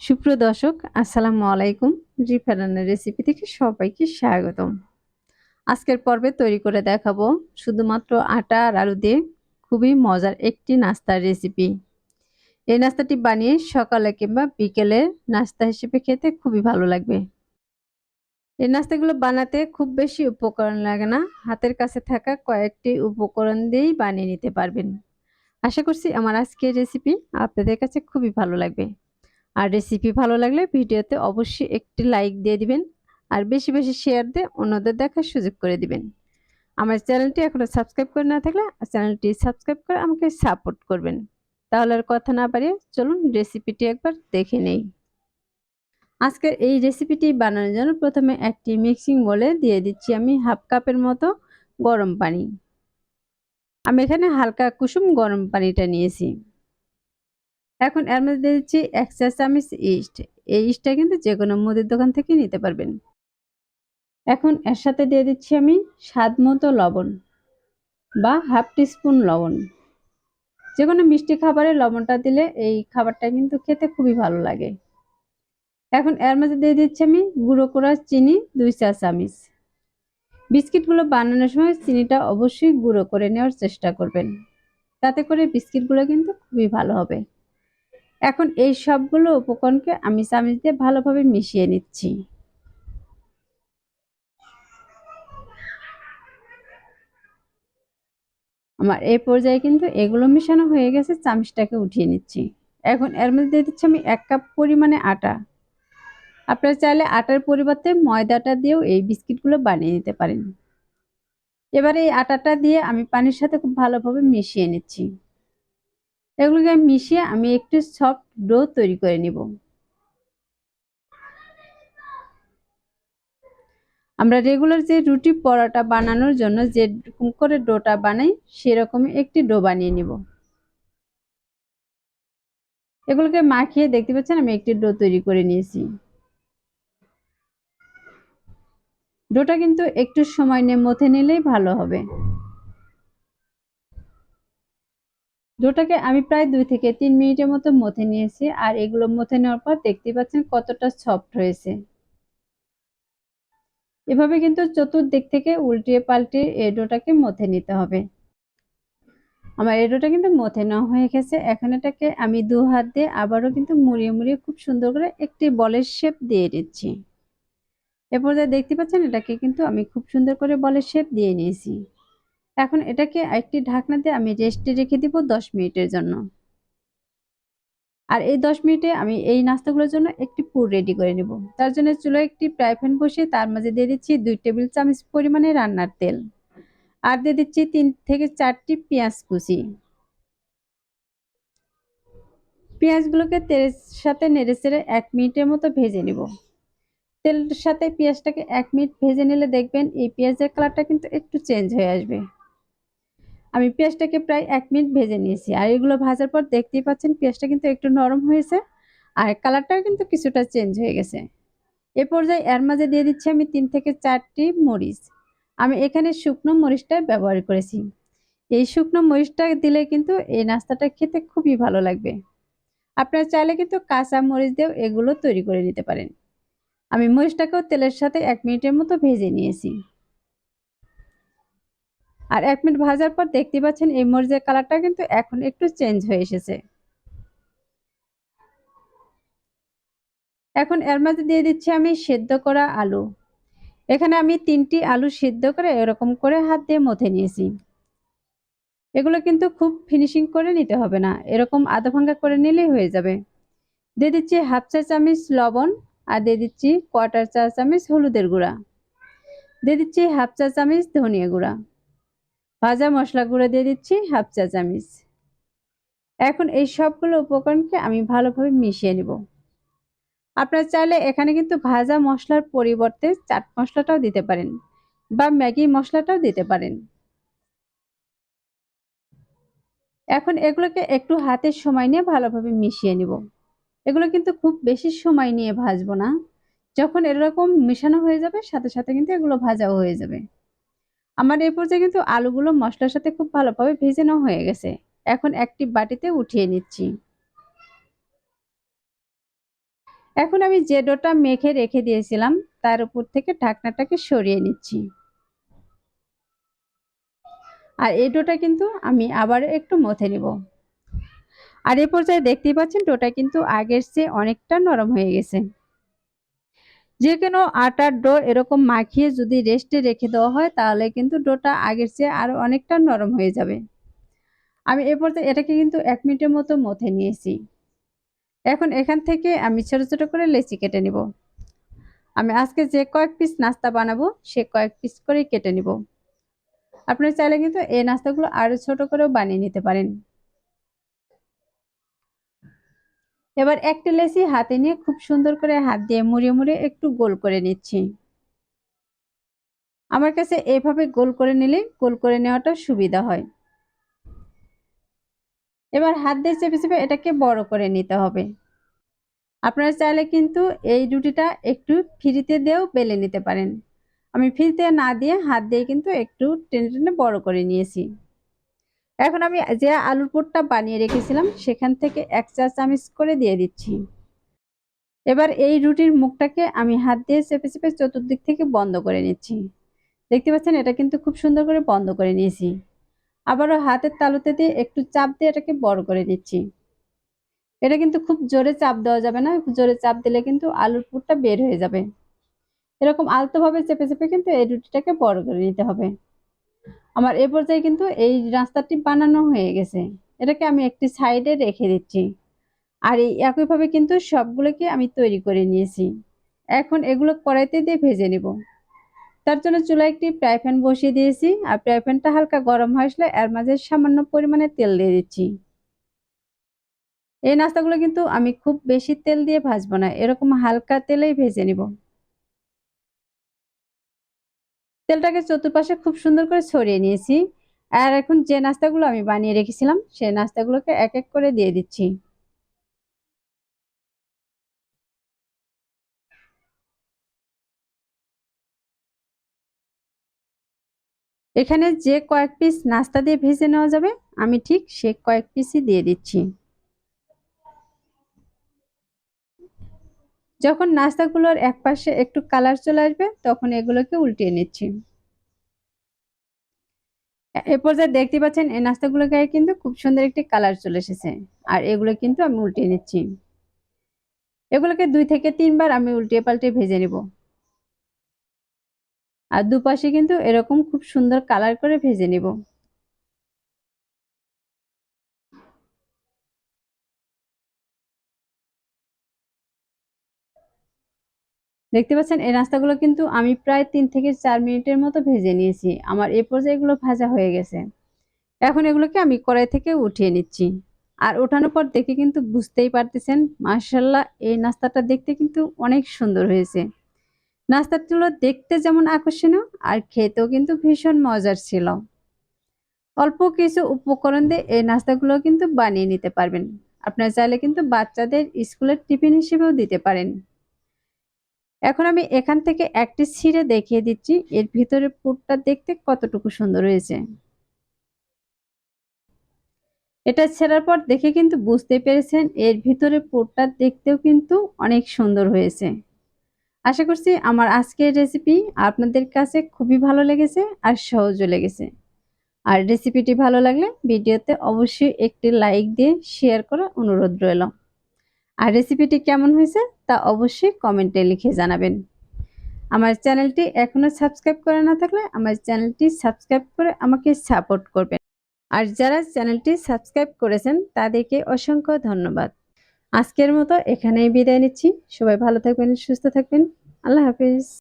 সুপ্রিয় দর্শক, আসসালামু আলাইকুম। রিফারানের রেসিপি থেকে সবাইকে স্বাগতম। আজকের পর্বে তৈরি করে দেখাবো শুধুমাত্র আটা আর আলু দিয়ে খুবই মজার একটি নাস্তার রেসিপি এই নাস্তাটি বানিয়ে সকালে কিংবা বিকেলে নাস্তা হিসেবে খেতে খুবই ভালো লাগবে। এই নাস্তাগুলো বানাতে খুব বেশি উপকরণ লাগে না। হাতের কাছে থাকা কয়েকটি উপকরণ দিয়েই বানিয়ে নিতে পারবেন। আশা করছি আমার আজকের রেসিপি আপনাদের কাছে খুবই ভালো লাগবে। আর রেসিপি ভালো লাগলে ভিডিওতে অবশ্যই একটি লাইক দিয়ে দিবেন আর বেশি বেশি শেয়ার দিয়ে অন্যদের দেখার সুযোগ করে দিবেন। আমার চ্যানেলটি এখনও সাবস্ক্রাইব করে না থাকলে চ্যানেলটি সাবস্ক্রাইব করে আমাকে সাপোর্ট করবেন। তাহলে আর কথা না পারিয়ে চলুন রেসিপিটি একবার দেখে নেই। আজকের এই রেসিপিটি বানানোর জন্য প্রথমে একটি মিক্সিং বলে দিয়ে দিচ্ছি আমি হাফ কাপের মতো গরম পানি। আমি এখানে হালকা কুসুম গরম পানিটা নিয়েছি। এখন এর মধ্যে দিয়ে দিচ্ছি এক চা ইস্ট এই ইস্টটা কিন্তু যে কোনো মুদির দোকান থেকে নিতে পারবেন। এখন এর সাথে দিয়ে দিচ্ছি আমি স্বাদ মতো লবণ বা হাফ টিস্পুন লবণ। যে কোনো মিষ্টি খাবারে লবণটা দিলে এই খাবারটা কিন্তু খেতে খুবই ভালো লাগে। এখন এর মধ্যে দিয়ে দিচ্ছি আমি গুঁড়ো করা চিনি দুই চা চামচ। বিস্কিটগুলো বানানোর সময় চিনিটা অবশ্যই গুঁড়ো করে নেওয়ার চেষ্টা করবেন। তাতে করে বিস্কিটগুলো কিন্তু খুবই ভালো হবে। এখন এই সবগুলো উপকরণকে আমি চামিচ দিয়ে ভালোভাবে মিশিয়ে নিচ্ছি। আমার এই পর্যায়ে কিন্তু এগুলো মেশানো হয়ে গেছে, চামচটাকে উঠিয়ে নিচ্ছি। এখন এর মধ্যে দিয়ে দিচ্ছি আমি এক কাপ পরিমাণে আটা। আপনারা চাইলে আটার পরিবর্তে ময়দাটা দিয়েও এই বিস্কিটগুলো বানিয়ে নিতে পারেন। এবার এই আটাটা দিয়ে আমি পানির সাথে খুব ভালোভাবে মিশিয়ে নিচ্ছি। এগুলোকে মিশিয়ে আমি একটু সফট ডো তৈরি করে নিব। আমরা রেগুলার যে রুটি পরোটা বানানোর জন্য যে করে ডোটা বানাই, সেরকমই একটি ডো বানিয়ে নিব। এগুলোকে মাখিয়ে দেখতে পাচ্ছেন আমি একটি ডো তৈরি করে নিয়েছি। ডোটা কিন্তু একটু সময় নিয়ে মথে নিলেই ভালো হবে। ডোটাকে আমি প্রায় দুই থেকে তিন মিনিটের মতো মথে নিয়েছি, আর এগুলো মথে নেওয়ার পর দেখতে পাচ্ছেন কতটা সফট হয়েছে। এভাবে কিন্তু চতুর্দিক থেকে উল্টিয়ে পাল্টে এই ডোটাকে মথে নিতে হবে। আমার এই ডোটা কিন্তু মথে নেওয়া হয়ে গেছে। এখন এটাকে আমি দু হাত দিয়ে আবারও কিন্তু মুড়িয়ে মুড়িয়ে খুব সুন্দর করে একটি বলের শেপ দিয়ে দিচ্ছি এরপর দেখতে পাচ্ছেন এটাকে কিন্তু আমি খুব সুন্দর করে বলের শেপ দিয়ে নিয়েছি। এখন এটাকে একটি ঢাকনা দিয়ে আমি রেস্টে রেখে দিব দশ মিনিটের জন্য। আর এই দশ মিনিটে আমি এই নাস্তাগুলোর জন্য একটি পুর রেডি করে নেব। তার জন্য চুলো একটি ফ্রাই প্যান বসিয়ে তার মাঝে দিয়ে দিচ্ছি দুই টেবিল চামচ পরিমাণে রান্নার তেল। আর দিয়ে দিচ্ছি তিন থেকে চারটি পেঁয়াজ কুচি। পেঁয়াজগুলোকে তেলের সাথে নেড়ে চেড়ে এক মিনিটের মতো ভেজে নিব। তেলের সাথে পেঁয়াজটাকে এক মিনিট ভেজে নিলে দেখবেন এই পেঁয়াজের কালারটা কিন্তু একটু চেঞ্জ হয়ে আসবে। আমি পেঁয়াজটাকে প্রায় এক মিনিট ভেজে নিয়েছি। আর এগুলো ভাজার পর দেখতেই পাচ্ছেন পেঁয়াজটা কিন্তু একটু নরম হয়েছে আর কালারটাও কিন্তু কিছুটা চেঞ্জ হয়ে গেছে। এ পর্যায়ে এর মাঝে দিয়ে দিচ্ছি আমি তিন থেকে চারটি মরিচ। আমি এখানে শুকনো মরিচটা ব্যবহার করেছি। এই শুকনো মরিচটা দিলে কিন্তু এই নাস্তাটা খেতে খুবই ভালো লাগবে। আপনারা চাইলে কিন্তু কাঁচা মরিচ দিয়েও এগুলো তৈরি করে নিতে পারেন। আমি মরিচটাকেও তেলের সাথে এক মিনিটের মতো ভেজে নিয়েছি। আর এক মিনিট ভাজার পর দেখতে পাচ্ছেন এই মরিচের কালারটা কিন্তু এখন একটু চেঞ্জ হয়ে এসেছে। এখন এর মাঝে দিয়ে দিচ্ছি আমি সেদ্ধ করা আলু। এখানে আমি তিনটি আলু সিদ্ধ করে এরকম করে হাত দিয়ে মথে নিয়েছি। এগুলো কিন্তু খুব ফিনিশিং করে নিতে হবে না, এরকম আধা ভাঙ্গা করে নিলেই হয়ে যাবে। দিয়ে দিচ্ছি হাফ চা চামচ লবণ আর দিয়ে দিচ্ছি কোয়ার্টার চা চামচ হলুদের গুঁড়া। দিয়ে দিচ্ছি হাফ চা চামচ ধনিয়া গুঁড়া। ভাজা মশলা গুঁড়ো দিয়ে দিচ্ছি হাফ চা চামচ। এখন এই সবগুলো উপকরণকে আমি ভালোভাবে মিশিয়ে নিব। আপনারা চাইলে এখানে কিন্তু ভাজা মশলার পরিবর্তে চাট মশলাটাও দিতে পারেন বা ম্যাগি মশলাটাও দিতে পারেন। এখন এগুলোকে একটু হাতের সময় নিয়ে ভালোভাবে মিশিয়ে নিব। এগুলো কিন্তু খুব বেশি সময় নিয়ে ভাজবো না। যখন এরকম মেশানো হয়ে যাবে, সাথে সাথে কিন্তু এগুলো ভাজাও হয়ে যাবে। আমার এই পর্যায়ে কিন্তু আলুগুলো মশলার সাথে খুব ভালোভাবে ভেজে নেওয়া হয়ে গেছে। এখন একটি বাটিতে উঠিয়ে নিচ্ছি। এখন আমি যে ডোটা মেখে রেখে দিয়েছিলাম, তার উপর থেকে ঢাকনাটাকে সরিয়ে নিচ্ছি। আর এই ডোটা কিন্তু আমি আবার একটু মথে নিব। আর এই পর্যায়ে দেখতেই পাচ্ছেন ডোটা কিন্তু আগের চেয়ে অনেকটা নরম হয়ে গেছে। যে কোনো আটার ডো এরকম মাখিয়ে যদি রেস্টে রেখে দেওয়া হয়, তাহলে কিন্তু ডোটা আগের চেয়ে আরও অনেকটা নরম হয়ে যাবে। আমি এ পর্যায়ে এটাকে কিন্তু এক মিনিটের মতো মথে নিয়েছি। এখন এখান থেকে আমি ছোট ছোট করে লেচি কেটে নিব। আমি আজকে যে কয়েক পিস নাস্তা বানাবো, সে কয়েক পিস করে কেটে নিব। আপনারা চাইলে কিন্তু এই নাস্তাগুলো আরও ছোট করেও বানিয়ে নিতে পারেন। এবার একটা লেচি হাতে নিয়ে খুব সুন্দর করে হাত দিয়ে মুড়ে মুড়ে একটু গোল করে নিচ্ছি। আমার কাছে এভাবে গোল করে নিলে গোল করে নেওয়াটা সুবিধা হয়। এবার হাত দিয়ে চেপে চেপে এটাকে বড় করে নিতে হবে। আপনারা চাইলে কিন্তু এই রুটিটা একটু ফ্রিতে দিয়েও বেলে নিতে পারেন। আমি ফ্রিতে না দিয়ে হাত দিয়ে কিন্তু একটু টেনে টেনে বড় করে নিয়েছি। এখন আমি যে আলুর পুরটা বানিয়ে রেখেছিলাম, সেখান থেকে এক চা চামচ করে দিয়ে দিচ্ছি। এবার এই রুটির মুখটাকে আমি হাত দিয়ে চেপে চেপে চতুর্দিক থেকে বন্ধ করে নিচ্ছি। দেখতে পাচ্ছেন, এটা কিন্তু খুব সুন্দর করে বন্ধ করে নিয়েছি। আবারও হাতের তালুতে দিয়ে একটু চাপ দিয়ে এটাকে বড় করে নিচ্ছি। এটা কিন্তু খুব জোরে চাপ দেওয়া যাবে না জোরে চাপ দিলে কিন্তু আলুর পুরটা বের হয়ে যাবে। এরকম আলতোভাবে চেপে চেপে কিন্তু এই রুটিটাকে বড় করে নিতে হবে। আমার এ পর্যায়ে কিন্তু এই রাস্তাটি বানানো হয়ে গেছে। এটাকে আমি একটি সাইডে রেখে দিচ্ছি। আর এই একইভাবে কিন্তু সবগুলোকে আমি তৈরি করে নিয়েছি। এখন এগুলো কড়াইতে দিয়ে ভেজে নিব। তার জন্য চুলায় একটি ফ্রাই প্যান বসিয়ে দিয়েছি। আর ফ্রাই প্যানটা হালকা গরম হয়ে আসলে এর মাঝে সামান্য পরিমাণে তেল দিয়ে দিচ্ছি। এই নাস্তাগুলো কিন্তু আমি খুব বেশি তেল দিয়ে ভাজবো না। এরকম হালকা তেলেই ভেজে নিব। তেলটাকে চতুর্পাশে খুব সুন্দর করে ছড়িয়ে নিয়েছি। আর এখন যে নাস্তাগুলো আমি বানিয়ে রেখেছিলাম, সেই নাস্তাগুলোকে এক এক করে দিয়ে দিচ্ছি। এখানে যে কয়েক পিস নাস্তা দিয়ে ভেজে নেওয়া যাবে, আমি ঠিক সে কয়েক পিসই দিয়ে দিচ্ছি। যখন নাস্তাগুলোর এক পাশে একটু কালার চলে আসবে, তখন এগুলোকে উল্টিয়ে নিচ্ছি। এ পর্যায়ে দেখতে পাচ্ছেন এই নাস্তাগুলো গায়ে কিন্তু খুব সুন্দর একটি কালার চলে এসেছে। আর এগুলো কিন্তু আমি উল্টিয়ে নিচ্ছি। এগুলোকে দুই থেকে তিনবার আমি উল্টিয়ে পাল্টে ভেজে নিব। আর দুপাশে কিন্তু এরকম খুব সুন্দর কালার করে ভেজে নিব। দেখতে পাচ্ছেন, এই নাস্তাগুলো কিন্তু আমি প্রায় তিন থেকে চার মিনিটের মতো ভেজে নিয়েছি। আমার এ পর্যায়ে এগুলো ভাজা হয়ে গেছে। এখন এগুলোকে আমি কড়াই থেকে উঠিয়ে নিচ্ছি। আর ওঠানোর পর দেখে কিন্তু বুঝতেই পারতেছেন মার্শাল্লাহ এই নাস্তাটা দেখতে কিন্তু অনেক সুন্দর হয়েছে। নাস্তাগুলো দেখতে যেমন আকর্ষণীয়, আর খেতেও কিন্তু ভীষণ মজার ছিল। অল্প কিছু উপকরণ দিয়ে এই নাস্তাগুলো কিন্তু বানিয়ে নিতে পারবেন। আপনারা চাইলে কিন্তু বাচ্চাদের স্কুলের টিফিন হিসেবেও দিতে পারেন। এখন আমি এখান থেকে একটি ছিঁড়ে দেখিয়ে দিচ্ছি। এর ভিতরে পুরটা দেখতে কতটুকু সুন্দর হয়েছে। এটা ছেড়ার পর দেখে কিন্তু বুঝতে পেরেছেন, এর ভিতরে পুরটা দেখতেও কিন্তু অনেক সুন্দর হয়েছে। আশা করছি আমার আজকের রেসিপি আপনাদের কাছে খুবই ভালো লেগেছে আর সহজও লেগেছে। আর রেসিপিটি ভালো লাগলে ভিডিওতে অবশ্যই একটি লাইক দিয়ে শেয়ার করার অনুরোধ রইল। আর রেসিপিটি কেমন হয়েছে তা অবশ্যই কমেন্টে লিখে জানাবেন। আমার চ্যানেলটি এখনও সাবস্ক্রাইব করা না থাকলে আমার চ্যানেলটি সাবস্ক্রাইব করে আমাকে সাপোর্ট করবেন। আর যারা চ্যানেলটি সাবস্ক্রাইব করেছেন তাদেরকে অসংখ্য ধন্যবাদ। আজকের মতো এখানেই বিদায় নিচ্ছি। সবাই ভালো থাকবেন, সুস্থ থাকবেন। আল্লাহ হাফিজ।